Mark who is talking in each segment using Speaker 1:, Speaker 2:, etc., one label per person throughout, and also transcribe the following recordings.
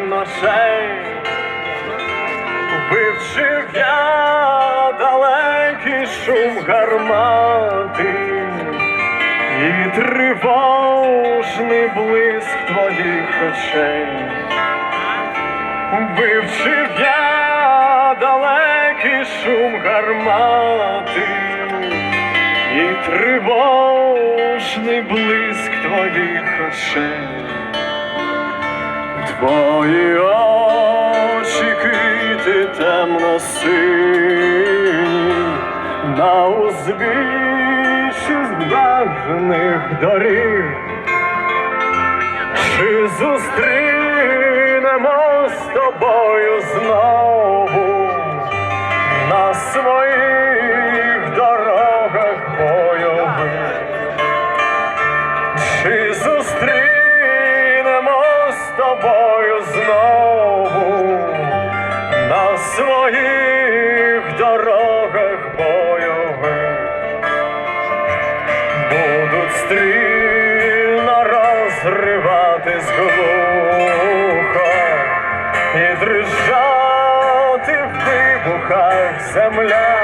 Speaker 1: ночей. Вивчив я далекий шум гармати і тривожний блиск твоїх очей. Вивчив я далекий шум гармати і тривожний блиск твоїх очей. Твої очі квіти темно сині на узбіччі збражених доріг. Чи зустрінемо з тобою знову на своїх дорогах бойових? Чи зустрінемо з тобою знову на своїх дорогах бойових? Будуть стрільно розривати з глухо і дрижати в вибухах земля.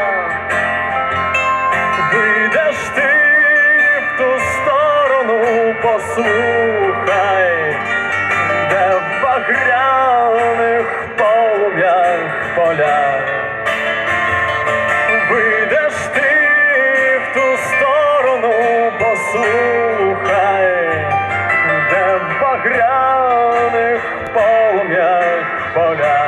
Speaker 1: Вийдеш ти в ту сторону, послухай, ochrony w połmiach, w.